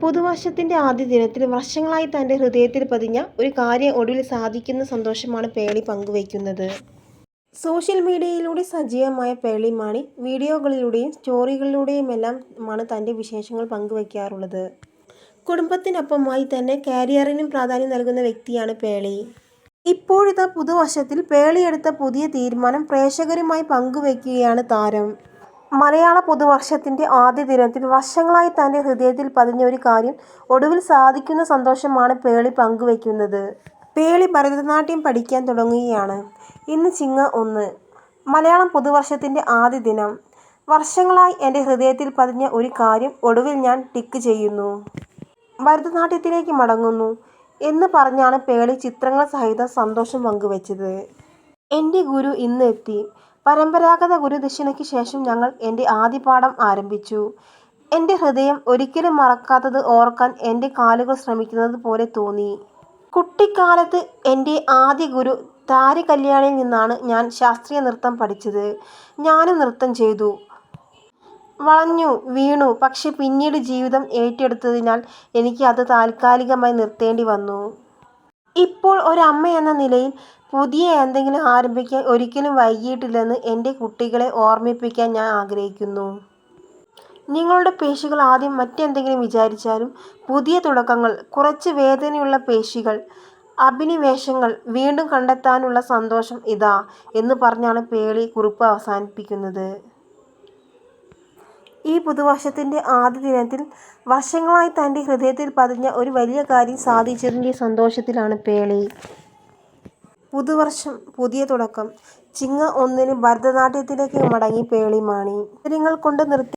പുതുവർഷത്തിന്റെ ആദ്യ ദിനത്തിൽ വർഷങ്ങളായി തന്റെ ഹൃദയത്തിൽ പതിഞ്ഞ ഒരു കാര്യം ഒടുവിൽ സാധിക്കുന്ന സന്തോഷമാണ് പേളി പങ്കുവയ്ക്കുന്നത്. സോഷ്യൽ മീഡിയയിലൂടെ സജീവമായ പേളി മാണി വീഡിയോകളിലൂടെയും സ്റ്റോറികളിലൂടെയും എല്ലാം സ്റ്റോറികളിലൂടെയുമെല്ലാമാണ് തന്റെ വിശേഷങ്ങൾ പങ്കുവയ്ക്കാറുള്ളത്. കുടുംബത്തിനൊപ്പമായി തന്നെ കാരിയറിനും പ്രാധാന്യം നൽകുന്ന വ്യക്തിയാണ് പേളി. ഇപ്പോഴത്തെ പുതുവർഷത്തിൽ പേളിയെടുത്ത പുതിയ തീരുമാനം പ്രേക്ഷകരുമായി പങ്കുവയ്ക്കുകയാണ് താരം. മലയാള പുതുവർഷത്തിന്റെ ആദ്യ ദിനത്തിൽ വർഷങ്ങളായി തന്റെ ഹൃദയത്തിൽ പതിഞ്ഞ ഒരു കാര്യം ഒടുവിൽ സാധിക്കുന്ന സന്തോഷമാണ് പേളി പങ്കുവയ്ക്കുന്നത്. പേളി ഭരതനാട്യം പഠിക്കാൻ തുടങ്ങുകയാണ്. ഇന്ന് ചിങ്ങ ഒന്ന്. മലയാളം പുതുവർഷത്തിന്റെ ആദ്യ ദിനം. വർഷങ്ങളായി എന്റെ ഹൃദയത്തിൽ പതിഞ്ഞ ഒരു കാര്യം ഒടുവിൽ ഞാൻ ടിക്ക് ചെയ്യുന്നു. ഭരതനാട്യത്തിലേക്ക് മടങ്ങുന്നു എന്ന് പറഞ്ഞാണ് പേളി ചിത്രങ്ങൾ സഹിതം സന്തോഷം പങ്കുവച്ചത്. എന്റെ ഗുരു ഇന്ന് എത്തി. പരമ്പരാഗത ഗുരുദക്ഷിണയ്ക്ക് ശേഷം ഞങ്ങൾ എന്റെ ആദ്യ പാഠം ആരംഭിച്ചു. എന്റെ ഹൃദയം ഒരിക്കലും മറക്കാത്തത് ഓർക്കാൻ എന്റെ കാലുകൾ ശ്രമിക്കുന്നത് പോലെ തോന്നി. കുട്ടിക്കാലത്ത് എന്റെ ആദ്യ ഗുരു താരി കല്യാണിൽ നിന്നാണ് ഞാൻ ശാസ്ത്രീയ നൃത്തം പഠിച്ചത്. ഞാനും നൃത്തം ചെയ്തു. വളഞ്ഞു വീണു പക്ഷെ പിന്നീട് ജീവിതം ഏറ്റെടുത്തതിനാൽ എനിക്ക് അത് താൽക്കാലികമായി നിർത്തേണ്ടി വന്നു. ഇപ്പോൾ ഒരമ്മയെന്ന നിലയിൽ പുതിയ എന്തെങ്കിലും ആരംഭിക്കാൻ ഒരിക്കലും വൈകിയിട്ടില്ലെന്ന് എന്റെ കുട്ടികളെ ഓർമ്മിപ്പിക്കാൻ ഞാൻ ആഗ്രഹിക്കുന്നു. നിങ്ങളുടെ പേശികൾ ആദ്യം മറ്റെന്തെങ്കിലും വിചാരിച്ചാലും പുതിയ തുടക്കങ്ങൾ, കുറച്ച് വേദനയുള്ള പേശികൾ, അഭിനിവേശങ്ങൾ വീണ്ടും കണ്ടെത്താനുള്ള സന്തോഷം ഇതാ എന്ന് പറഞ്ഞാണ് പേളി കുറിപ്പ് അവസാനിപ്പിക്കുന്നത്. ഈ പുതുവർഷത്തിന്റെ ആദ്യ ദിനത്തിൽ വർഷങ്ങളായി തന്റെ ഹൃദയത്തിൽ പതിഞ്ഞ ഒരു വലിയ കാര്യം സാധിച്ചതിന്റെ സന്തോഷത്തിലാണ് പേളി. പുതുവർഷം പുതിയ തുടക്കം. ചിങ്ങ ഒന്നിന് ഭരതനാട്യത്തിലേക്ക് മടങ്ങി പേളി മാണി. കൊണ്ട് നൃത്തം